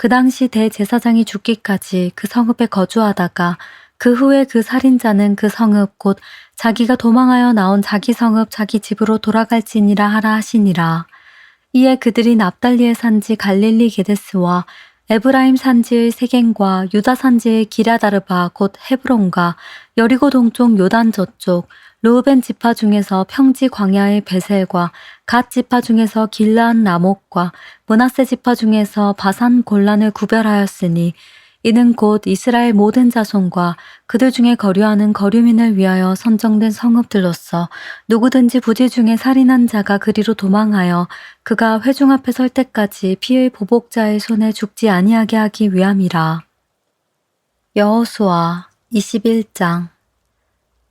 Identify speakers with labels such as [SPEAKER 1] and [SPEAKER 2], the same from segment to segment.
[SPEAKER 1] 그 당시 대제사장이 죽기까지 그 성읍에 거주하다가 그 후에 그 살인자는 그 성읍 곧 자기가 도망하여 나온 자기 성읍 자기 집으로 돌아갈지니라 하라 하시니라. 이에 그들이 납달리의 산지 갈릴리 게데스와 에브라임 산지의 세겐과 유다 산지의 기라다르바 곧 헤브론과 여리고 동쪽 요단 저쪽 르우벤 지파 중에서 평지 광야의 베셀과 갓 지파 중에서 길라한 나목과 문하세 지파 중에서 바산 골란을 구별하였으니 이는 곧 이스라엘 모든 자손과 그들 중에 거류하는 거류민을 위하여 선정된 성읍들로서 누구든지 부지 중에 살인한 자가 그리로 도망하여 그가 회중 앞에 설 때까지 피의 보복자의 손에 죽지 아니하게 하기 위함이라. 여호수아 21장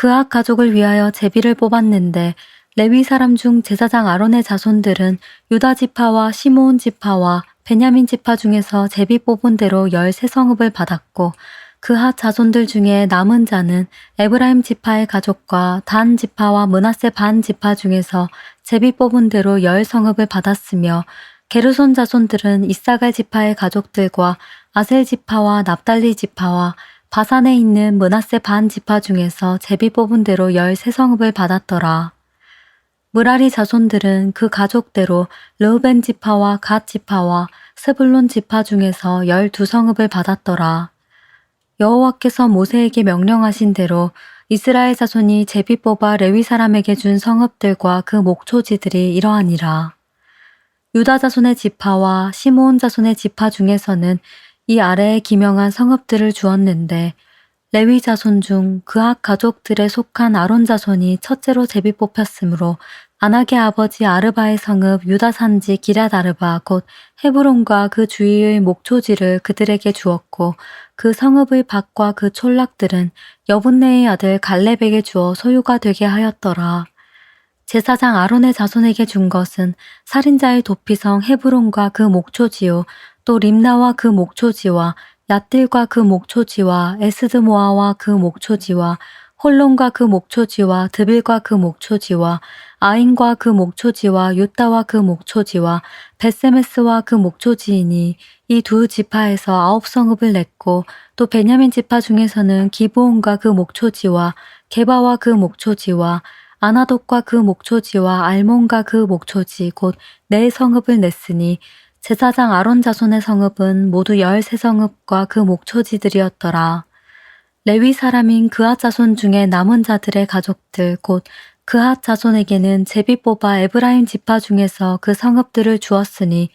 [SPEAKER 1] 그악 가족을 위하여 제비를 뽑았는데 레위 사람 중 제사장 아론의 자손들은 유다 지파와 시므온 지파와 베냐민 지파 중에서 제비 뽑은 대로 열세 성읍을 받았고 그핫 자손들 중에 남은 자는 에브라임 지파의 가족과 단 지파와 문하세 반 지파 중에서 제비 뽑은 대로 열 성읍을 받았으며 게르손 자손들은 이사갈 지파의 가족들과 아셀 지파와 납달리 지파와 바산에 있는 문하세 반 지파 중에서 제비 뽑은 대로 열세 성읍을 받았더라. 무라리 자손들은 그 가족대로 르우벤 지파와 갓 지파와 스불론 지파 중에서 열두 성읍을 받았더라. 여호와께서 모세에게 명령하신 대로 이스라엘 자손이 제비 뽑아 레위 사람에게 준 성읍들과 그 목초지들이 이러하니라. 유다 자손의 지파와 시므온 자손의 지파 중에서는 이 아래에 기명한 성읍들을 주었는데 레위 자손 중 그악 가족들에 속한 아론 자손이 첫째로 제비 뽑혔으므로 아낙의 아버지 아르바의 성읍 유다 산지 기라다르바 곧 헤브론과 그 주위의 목초지를 그들에게 주었고 그 성읍의 밭과 그 촌락들은 여분네의 아들 갈렙에게 주어 소유가 되게 하였더라. 제사장 아론의 자손에게 준 것은 살인자의 도피성 헤브론과 그 목초지요 또 림나와 그 목초지와 얏들과 그 목초지와 에스드모아와 그 목초지와 홀론과 그 목초지와 드빌과 그 목초지와 아인과 그 목초지와 유다와 그 목초지와 베세메스와 그 목초지이니 이 두 지파에서 아홉 성읍을 냈고 또 베냐민 지파 중에서는 기브온과 그 목초지와 게바와 그 목초지와 아나돗과 그 목초지와 알몬과 그 목초지 곧 네 성읍을 냈으니 제사장 아론 자손의 성읍은 모두 열세 성읍과 그 목초지들이었더라. 레위 사람인 그앗 자손 중에 남은 자들의 가족들 곧 그앗 자손에게는 제비 뽑아 에브라임 지파 중에서 그 성읍들을 주었으니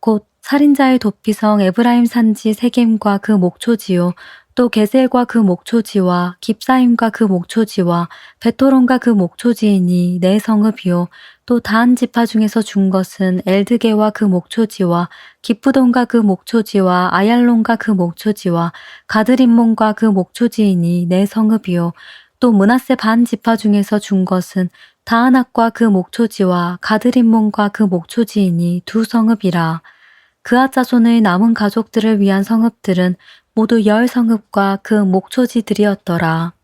[SPEAKER 1] 곧 살인자의 도피성 에브라임 산지 세겜과 그 목초지요 또 게셀과 그 목초지와 깁사임과 그 목초지와 베토론과 그 목초지이니 네 성읍이요 또단 지파 중에서 준 것은 엘드게와 그 목초지와 기프돈과 그 목초지와 아얄론과 그 목초지와 가드림몬과 그 목초지이니 네 성읍이요 또 문하세 반 지파 중에서 준 것은 다하낙과 그 목초지와 가드림몬과 그 목초지이니 두 성읍이라 그아 자손의 남은 가족들을 위한 성읍들은 모두 열 성읍과 그 목초지들이었더라.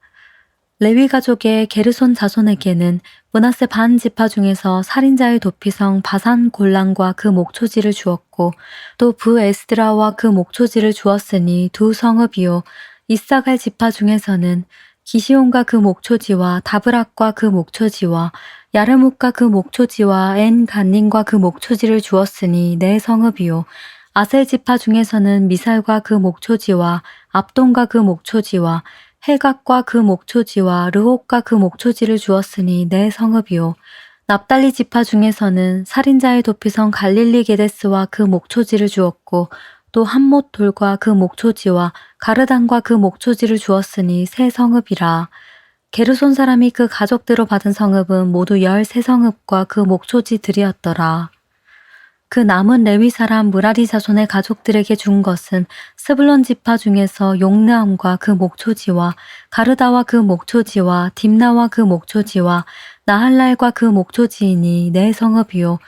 [SPEAKER 1] 레위 가족의 게르손 자손에게는 문하세 반 지파 중에서 살인자의 도피성 바산 골란과 그 목초지를 주었고 또 부에스드라와 그 목초지를 주었으니 두 성읍이요. 이사갈 지파 중에서는 기시온과 그 목초지와 다브락과 그 목초지와 야르묵과 그 목초지와 엔 간닌과 그 목초지를 주었으니 네 성읍이요. 아셀 지파 중에서는 미살과 그 목초지와 압돈과 그 목초지와 헬각과 그 목초지와 르옥과 그 목초지를 주었으니 네 성읍이요 납달리 지파 중에서는 살인자의 도피성 갈릴리 게데스와 그 목초지를 주었고 또 한못 돌과 그 목초지와 가르단과 그 목초지를 주었으니 세 성읍이라 게르손 사람이 그 가족대로 받은 성읍은 모두 열세 성읍과 그 목초지들이었더라. 그 남은 레위 사람 무라리 자손의 가족들에게 준 것은 스불론 지파 중에서 용르암과 그 목초지와 가르다와 그 목초지와 딥나와 그 목초지와 나할랄과 그 목초지이니 네 성읍이요.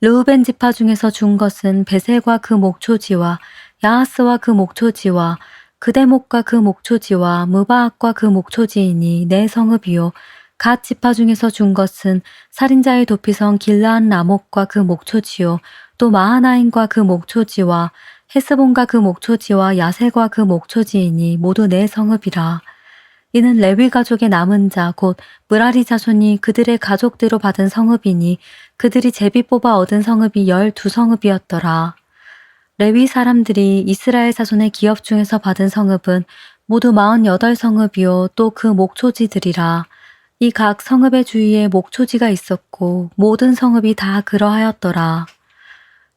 [SPEAKER 1] 르우벤 지파 중에서 준 것은 베셀과 그 목초지와 야하스와 그 목초지와 그대목과 그 목초지와 무바악과 그 목초지이니 네 성읍이요. 갓 지파 중에서 준 것은 살인자의 도피성 길라한 나목과 그 목초지요 또 마하나임과 그 목초지와 헤스본과 그 목초지와 야셀과 그 목초지이니 모두 네 성읍이라. 이는 레위 가족의 남은 자 곧 무라리 자손이 그들의 가족대로 받은 성읍이니 그들이 제비 뽑아 얻은 성읍이 열두 성읍이었더라. 레위 사람들이 이스라엘 자손의 기업 중에서 받은 성읍은 모두 마흔여덟 성읍이요 또 그 목초지들이라. 이 각 성읍의 주위에 목초지가 있었고 모든 성읍이 다 그러하였더라.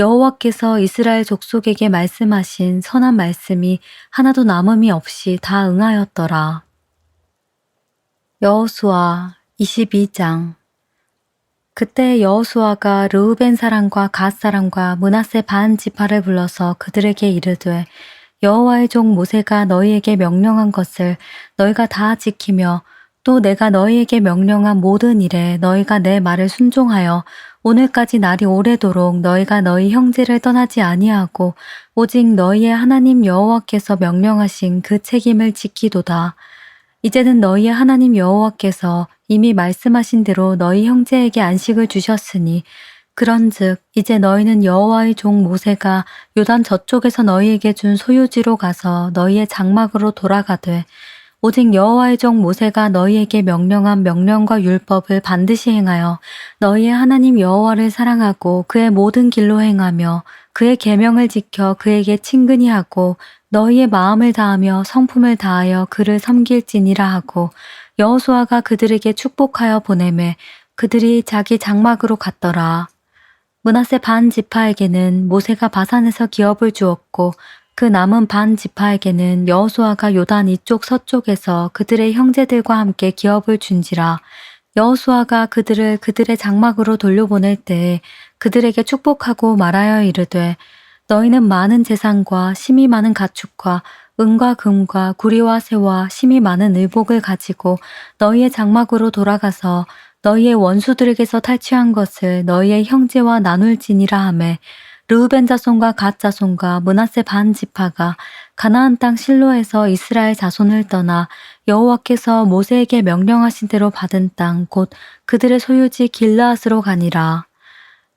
[SPEAKER 1] 여호와께서 이스라엘 족속에게 말씀하신 선한 말씀이 하나도 남음이 없이 다 응하였더라. 여호수아 22장 그때 여호수아가 르우벤 사람과 갓 사람과 문하세 반 지파를 불러서 그들에게 이르되 여호와의 종 모세가 너희에게 명령한 것을 너희가 다 지키며 또 내가 너희에게 명령한 모든 일에 너희가 내 말을 순종하여 오늘까지 날이 오래도록 너희가 너희 형제를 떠나지 아니하고 오직 너희의 하나님 여호와께서 명령하신 그 책임을 지키도다. 이제는 너희의 하나님 여호와께서 이미 말씀하신 대로 너희 형제에게 안식을 주셨으니 그런즉 이제 너희는 여호와의 종 모세가 요단 저쪽에서 너희에게 준 소유지로 가서 너희의 장막으로 돌아가되 오직 여호와의 종 모세가 너희에게 명령한 명령과 율법을 반드시 행하여 너희의 하나님 여호와를 사랑하고 그의 모든 길로 행하며 그의 계명을 지켜 그에게 친근히 하고 너희의 마음을 다하며 성품을 다하여 그를 섬길지니라 하고 여호수아가 그들에게 축복하여 보내매 그들이 자기 장막으로 갔더라. 문하세 반 지파에게는 모세가 바산에서 기업을 주었고 그 남은 반 지파에게는 여호수아가 요단 이쪽 서쪽에서 그들의 형제들과 함께 기업을 준지라. 여호수아가 그들을 그들의 장막으로 돌려보낼 때 그들에게 축복하고 말하여 이르되 너희는 많은 재산과 심이 많은 가축과 은과 금과 구리와 새와 심이 많은 의복을 가지고 너희의 장막으로 돌아가서 너희의 원수들에게서 탈취한 것을 너희의 형제와 나눌지니라 하매 르우벤 자손과 갓 자손과 문하세 반 지파가 가나안 땅 실로에서 이스라엘 자손을 떠나 여호와께서 모세에게 명령하신 대로 받은 땅 곧 그들의 소유지 길라앗으로 가니라.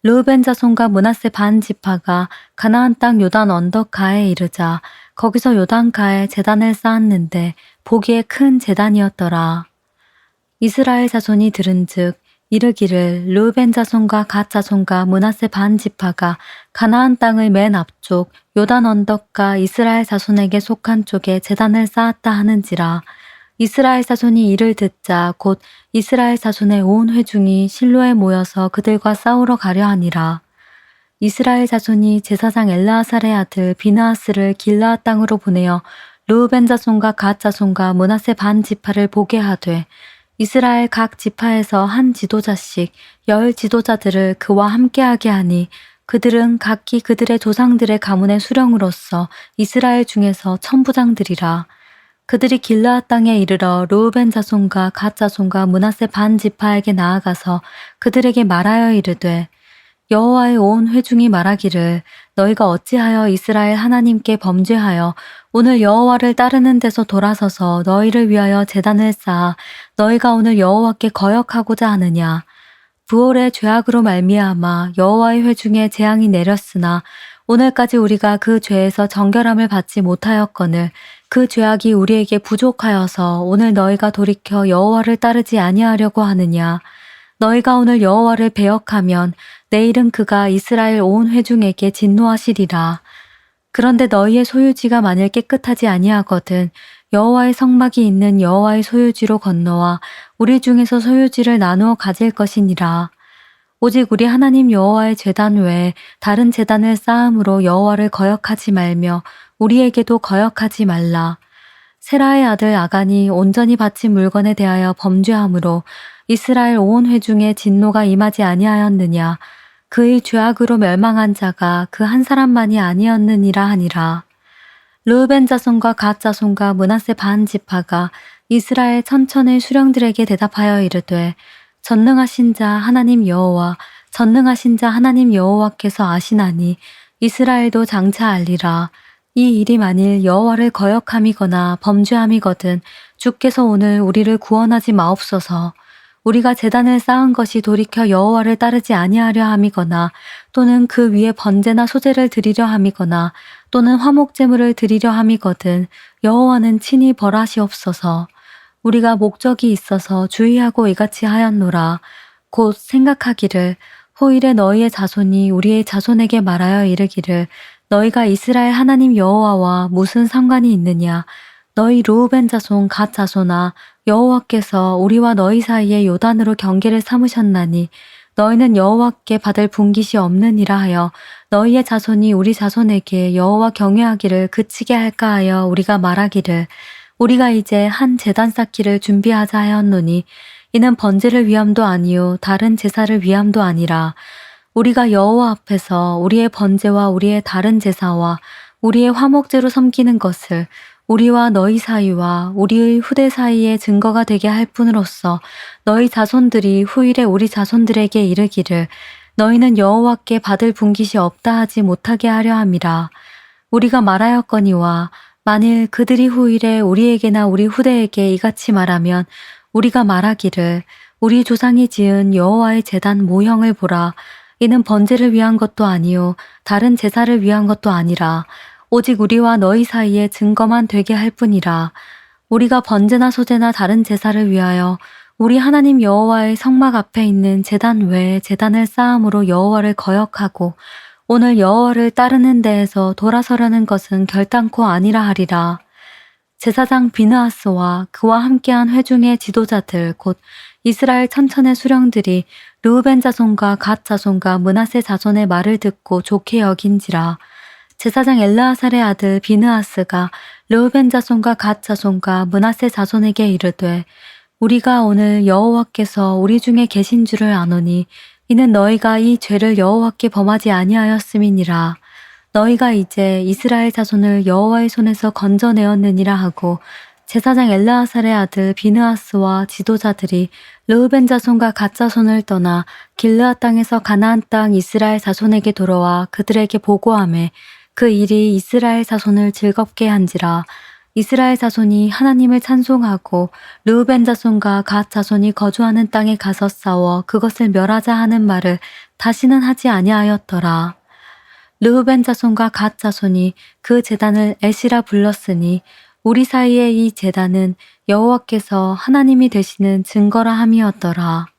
[SPEAKER 1] 르우벤 자손과 문하세 반 지파가 가나안 땅 요단 언덕 가에 이르자 거기서 요단 가에 재단을 쌓았는데 보기에 큰 재단이었더라. 이스라엘 자손이 들은즉 이르기를 르벤 자손과 갓 자손과 문하세 반 지파가 가나안 땅의 맨 앞쪽 요단 언덕과 이스라엘 자손에게 속한 쪽에 재단을 쌓았다 하는지라. 이스라엘 자손이 이를 듣자 곧 이스라엘 자손의 온 회중이 실로에 모여서 그들과 싸우러 가려 하니라. 이스라엘 자손이 제사장 엘라아살의 아들 비나하스를 길라아 땅으로 보내어 르우벤 자손과 갓 자손과 문하세 반 지파를 보게 하되 이스라엘 각 지파에서 한 지도자씩 열 지도자들을 그와 함께하게 하니 그들은 각기 그들의 조상들의 가문의 수령으로서 이스라엘 중에서 천부장들이라. 그들이 길라앗 땅에 이르러 루우벤 자손과 갓 자손과 문하세 반 지파에게 나아가서 그들에게 말하여 이르되 여호와의 온 회중이 말하기를 너희가 어찌하여 이스라엘 하나님께 범죄하여 오늘 여호와를 따르는 데서 돌아서서 너희를 위하여 제단을 쌓아 너희가 오늘 여호와께 거역하고자 하느냐? 부올의 죄악으로 말미암아 여호와의 회중에 재앙이 내렸으나 오늘까지 우리가 그 죄에서 정결함을 받지 못하였거늘 그 죄악이 우리에게 부족하여서 오늘 너희가 돌이켜 여호와를 따르지 아니하려고 하느냐 너희가 오늘 여호와를 배역하면 내일은 그가 이스라엘 온 회중에게 진노하시리라 그런데 너희의 소유지가 만일 깨끗하지 아니하거든 여호와의 성막이 있는 여호와의 소유지로 건너와 우리 중에서 소유지를 나누어 가질 것이니라. 오직 우리 하나님 여호와의 제단 외에 다른 제단을 쌓음으로 여호와를 거역하지 말며 우리에게도 거역하지 말라. 세라의 아들 아간이 온전히 바친 물건에 대하여 범죄함으로 이스라엘 온 회중에 진노가 임하지 아니하였느냐. 그의 죄악으로 멸망한 자가 그 한 사람만이 아니었느니라 하니라. 르우벤 자손과 갓 자손과 문하세 반 지파가 이스라엘 천천의 수령들에게 대답하여 이르되 전능하신 자 하나님 여호와 전능하신 자 하나님 여호와께서 아시나니 이스라엘도 장차 알리라 이 일이 만일 여호와를 거역함이거나 범죄함이거든 주께서 오늘 우리를 구원하지 마옵소서 우리가 재단을 쌓은 것이 돌이켜 여호와를 따르지 아니하려 함이거나 또는 그 위에 번제나 소제를 드리려 함이거나 또는 화목제물을 드리려 함이거든 여호와는 친히 벌하시옵소서. 우리가 목적이 있어서 주의하고 이같이 하였노라. 곧 생각하기를 호일에 너희의 자손이 우리의 자손에게 말하여 이르기를 너희가 이스라엘 하나님 여호와와 무슨 상관이 있느냐 너희 루우벤 자손 갓 자손아 여호와께서 우리와 너희 사이에 요단으로 경계를 삼으셨나니 너희는 여호와께 받을 분깃이 없느니라 하여 너희의 자손이 우리 자손에게 여호와 경외하기를 그치게 할까 하여 우리가 말하기를 우리가 이제 한 제단 쌓기를 준비하자 하였노니 이는 번제를 위함도 아니요 다른 제사를 위함도 아니라 우리가 여호와 앞에서 우리의 번제와 우리의 다른 제사와 우리의 화목제로 섬기는 것을 우리와 너희 사이와 우리의 후대 사이에 증거가 되게 할 뿐으로써 너희 자손들이 후일에 우리 자손들에게 이르기를 너희는 여호와께 받을 분깃이 없다 하지 못하게 하려 함이라. 우리가 말하였거니와 만일 그들이 후일에 우리에게나 우리 후대에게 이같이 말하면 우리가 말하기를 우리 조상이 지은 여호와의 제단 모형을 보라. 이는 번제를 위한 것도 아니요 다른 제사를 위한 것도 아니라 오직 우리와 너희 사이에 증거만 되게 할 뿐이라. 우리가 번제나 소제나 다른 제사를 위하여 우리 하나님 여호와의 성막 앞에 있는 제단 외에 제단을 쌓음으로 여호와를 거역하고 오늘 여호와를 따르는 데에서 돌아서려는 것은 결단코 아니라 하리라. 제사장 비느하스와 그와 함께한 회중의 지도자들 곧 이스라엘 천천의 수령들이 르우벤 자손과 갓 자손과 문하세 자손의 말을 듣고 좋게 여긴지라. 제사장 엘라하살의 아들 비느하스가 르우벤 자손과 갓 자손과 문하세 자손에게 이르되 우리가 오늘 여호와께서 우리 중에 계신 줄을 아노니 이는 너희가 이 죄를 여호와께 범하지 아니하였음이니라. 너희가 이제 이스라엘 자손을 여호와의 손에서 건져내었느니라 하고 제사장 엘라하살의 아들 비느하스와 지도자들이 르우벤 자손과 갓 자손을 떠나 길르앗 땅에서 가나안 땅 이스라엘 자손에게 돌아와 그들에게 보고함에 그 일이 이스라엘 자손을 즐겁게 한지라 이스라엘 자손이 하나님을 찬송하고 르우벤 자손과 갓 자손이 거주하는 땅에 가서 싸워 그것을 멸하자 하는 말을 다시는 하지 아니하였더라. 르우벤 자손과 갓 자손이 그 제단을 에시라 불렀으니 우리 사이의 이 제단은 여호와께서 하나님이 되시는 증거라 함이었더라.